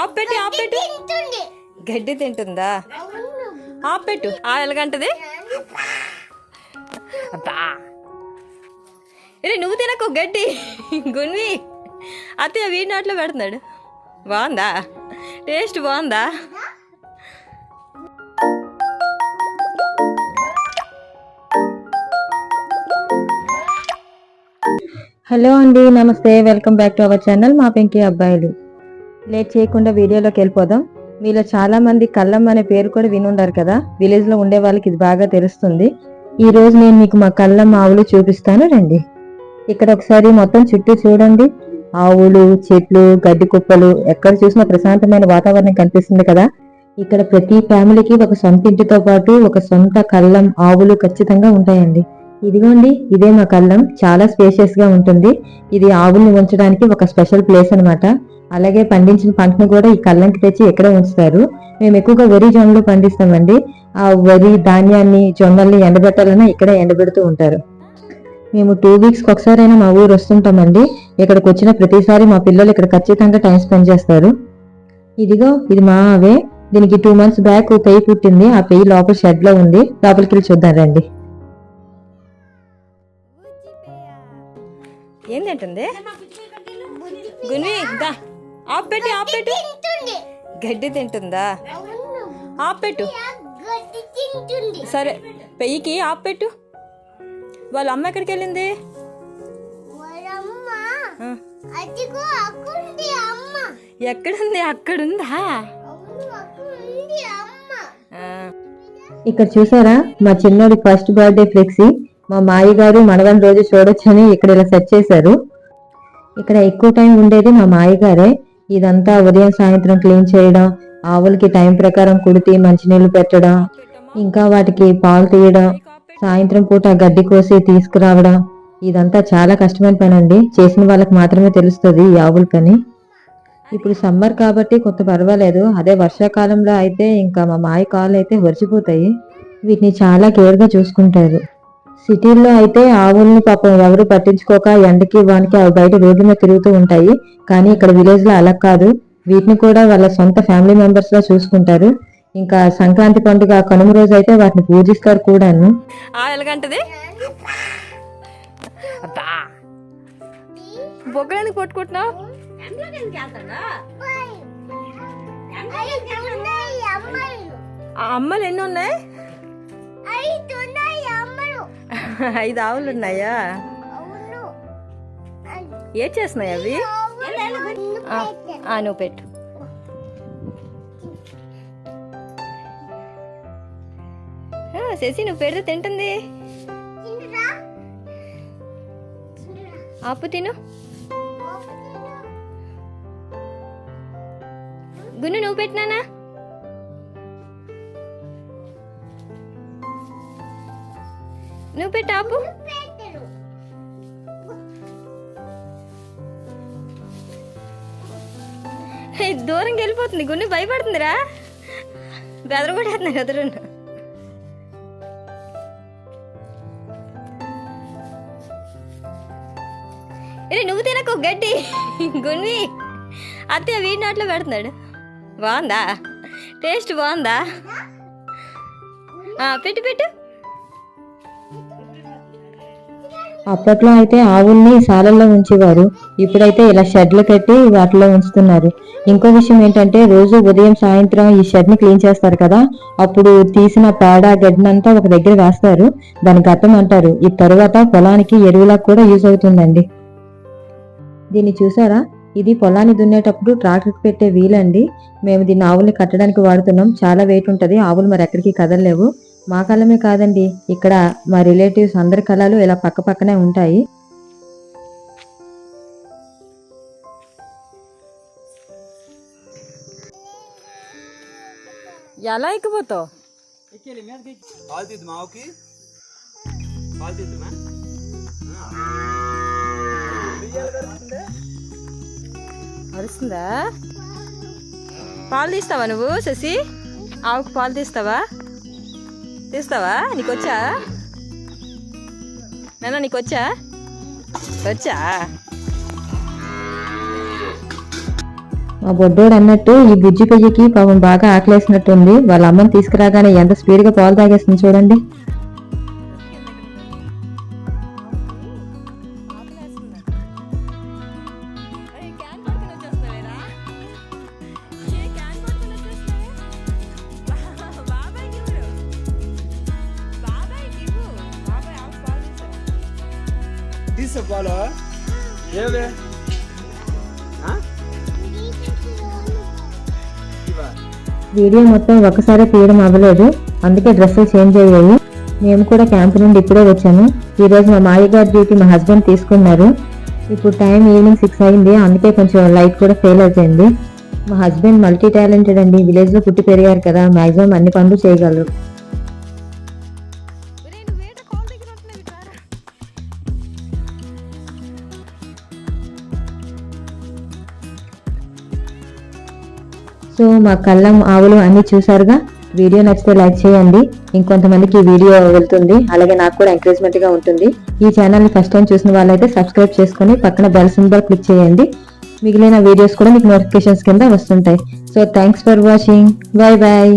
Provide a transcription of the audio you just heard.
ఆపెట్టి ఆపెట్టు. గడ్డి తింటుందా? ఆపెట్టు. ఆ ఎలాగంటది? అబ్బా. రే నువ్వు తినకు గడ్డి. గున్వి. అత్తయ్య వీడి నోట్లో పెడుతున్నాడు. బాగుందా? టేస్ట్ బాగుందా? హలో అండి నమస్తే. Welcome back to our channel. మా పెంకి అబ్బాయిలు. లేట్ చేయకుండా వీడియోలోకి వెళ్ళిపోదాం. మీలో చాలా మంది కళ్ళం అనే పేరు కూడా వినుండారు కదా? విలేజ్లో ఉండే వాళ్ళకి ఇది బాగా తెలుస్తుంది. ఈ రోజు నేను మీకు మా కళ్ళం ఆవులు చూపిస్తాను. రండి. ఇక్కడ ఒకసారి మొత్తం చుట్టూ చూడండి. ఆవులు చెట్లు గడ్డి కుప్పలు ఎక్కడ చూసినా ప్రశాంతమైన వాతావరణం కనిపిస్తుంది కదా? ఇక్కడ ప్రతి ఫ్యామిలీకి ఒక సొంత ఇంటితో పాటు ఒక సొంత కళ్ళం ఆవులు ఖచ్చితంగా ఉంటాయండి. ఇదిగోండి ఇదే మా కళ్ళం. చాలా స్పేషియస్గా ఉంటుంది. ఇది ఆవుల్ని ఉంచడానికి ఒక స్పెషల్ ప్లేస్ అనమాట అలాగే పండించిన పంటను కూడా ఈ కళ్ళంకి తెచ్చి ఇక్కడే ఉంచుతారు. మేము ఎక్కువగా వరి జొన్నలు పండిస్తామండి. ఆ వరి ధాన్యాన్ని జొన్నల్ని ఎండబెట్టాలన్నా ఇక్కడే ఎండబెడుతూ ఉంటారు. మేము టూ వీక్స్కి ఒకసారైనా మా ఊరు వస్తుంటామండి. ఇక్కడికి వచ్చిన ప్రతిసారి మా పిల్లలు ఇక్కడ ఖచ్చితంగా టైం స్పెండ్ చేస్తారు. ఇదిగో ఇది మా అవే. దీనికి టూ మంత్స్ బ్యాక్ పెయ్యి పుట్టింది. ఆ పెయ్యి లోపల షెడ్లో ఉంది. లోపలికి వెళ్ళి చూద్దాం రండి. ఏంటంటుంది? గున్వి దా. ఆపెట్టి ఆపెట్టు. తింటుంది గడ్డి తింటుందా? అవును. ఆపెట్టు. గడ్డి తింటుంది సరే పెయ్యికి ఆపెట్టు. వాళ్ళ అమ్మ ఎక్కడికి వెళ్ళింది ఎక్కడుంది? అక్కడుందా? అవును అక్కుంది అమ్మ. ఆ, ఇక్కడ చూసారా? మా చిన్నోడి ఫస్ట్ బర్త్డే ఫ్లెక్సీ. మా మాయ గారు మనవని రోజు చూడొచ్చని ఇక్కడ ఇలా సెట్ చేశారు. ఇక్కడ ఎక్కువ టైం ఉండేది మా మాయ గారే. ఇదంతా ఉదయం సాయంత్రం క్లీన్ చేయడం ఆవులకి టైం ప్రకారం కుడితి మంచినీళ్ళు పెట్టడం ఇంకా వాటికి పాలు తీయడం సాయంత్రం పూట గడ్డి కోసి తీసుకురావడం. ఇదంతా చాలా కష్టమైన పని అండి చేసిన వాళ్ళకి మాత్రమే తెలుస్తుంది ఈ ఆవుల పని. ఇప్పుడు సమ్మర్ కాబట్టి కొంత పర్వాలేదు. అదే వర్షాకాలంలో అయితే ఇంకా మా మాయ కాళ్ళు అయితే వరిచిపోతాయి వీటిని చాలా కేర్గా చూసుకుంటారు. సిటీల్లో అయితే ఆవుల్ని పాపం ఎవరు పట్టించుకోక ఎండకి వానికి అవి బయట రోడ్ల మీద తిరుగుతూ ఉంటాయి. కానీ ఇక్కడ విలేజ్లో అలా కాదు. వీటిని కూడా వాళ్ళ సొంత ఫ్యామిలీ మెంబర్స్ లా చూసుకుంటారు. ఇంకా సంక్రాంతి పండుగ కనుమ రోజు అయితే వాటిని పూజిస్తారు కూడాను. ఆ ఎలాగంటది? బొగ్గడానికి పట్టుకుంటున్నావు అమ్మలు ఎన్ని ఉన్నాయి? ఐదు ఆవులు ఉన్నాయా? ఏం చేస్తున్నాయి అవి? నువ్వు పెట్టు. శశి నువ్వు పెడితే తింటుంది. ఆపు తిను. గున్ను నువ్వు పెట్టినానా నువ్వు పెట్టాపు దూరంగా వెళ్ళిపోతుంది గున్ను భయపడుతుందిరా. బెదర కూడా రే నువ్వు తినకు గడ్డి. గున్వి అత్తయ్య వీడి నాట్లో పెడుతున్నాడు. బాగుందా? టేస్ట్ బాగుందా? ఆ, పెట్టు పెట్టు. అప్పట్లో అయితే ఆవుల్ని సాలల్లో ఉంచేవారు. ఇప్పుడైతే ఇలా షెడ్లు కట్టి వాటిలో ఉంచుతున్నారు. ఇంకో విషయం ఏంటంటే రోజు ఉదయం సాయంత్రం ఈ షెడ్ని క్లీన్ చేస్తారు కదా. అప్పుడు తీసిన పేడ గడ్డినంతా ఒక దగ్గర వేస్తారు. దాని గతం అంటారు. ఈ తరువాత పొలానికి ఎరువులా కూడా యూజ్ అవుతుందండి. దీన్ని చూసారా? ఇది పొలాన్ని దున్నేటప్పుడు ట్రాక్టర్ పెట్టే వీలండి. మేము దీన్ని ఆవుల్ని కట్టడానికి వాడుతున్నాం. చాలా వెయిట్ ఉంటుంది. ఆవులు మరి ఎక్కడికి కదలలేవు. మా కళ్ళమే కాదండి. ఇక్కడ మా రిలేటివ్స్ అందరి కళలు ఇలా పక్క పక్కనే ఉంటాయి. ఎలా ఎక్కిపోతావు? అరుస్తుందా? పాలు తీస్తావా నువ్వు శశి? ఆవుకు పాలు తీస్తావా? తీస్తావా? నీకు వచ్చా నాన్న నీకు వచ్చా? వచ్చా మా బొడ్డోడు అన్నట్టు ఈ బుజ్జి పెయ్యకి పాపం బాగా ఆకలేసినట్టుంది. వాళ్ళ అమ్మని తీసుకురాగానే ఎంత స్పీడ్గా పాలు తాగేస్తుంది చూడండి. తీసే పాలు వీడియో మొత్తం ఒకసారి తీయడం అవ్వలేదు. అందుకే డ్రెస్సులు చేంజ్ అయ్యాయి. మేము కూడా క్యాంప్ నుండి ఇప్పుడే వచ్చాము ఈరోజు మా మాయ గారి డ్యూటీ మా హస్బెండ్ తీసుకున్నారు. ఇప్పుడు టైం ఈవినింగ్ సిక్స్ అయింది. అందుకే కొంచెం లైట్ కూడా ఫెయిల్ అయిపోయింది మా హస్బెండ్ మల్టీ టాలెంటెడ్ అండి. విలేజ్లో పుట్టి పెరిగారు కదా. మాక్సిమం అన్ని పనులు చేయగలరు. సో మా కళ్ళం ఆవులు అన్నీ చూసారుగా వీడియో నచ్చితే లైక్ చేయండి. ఇంకొంతమందికి ఈ వీడియో వెళ్తుంది. అలాగే నాకు కూడా ఎంకరేజ్మెంట్గా ఉంటుంది. ఈ ఛానల్ని ఫస్ట్ టైం చూసిన వాళ్ళైతే సబ్స్క్రైబ్ చేసుకొని పక్కన బెల్ సింబల్ క్లిక్ చేయండి. మిగిలిన వీడియోస్ కూడా మీకు నోటిఫికేషన్స్ కింద వస్తుంటాయి. So thanks for watching bye bye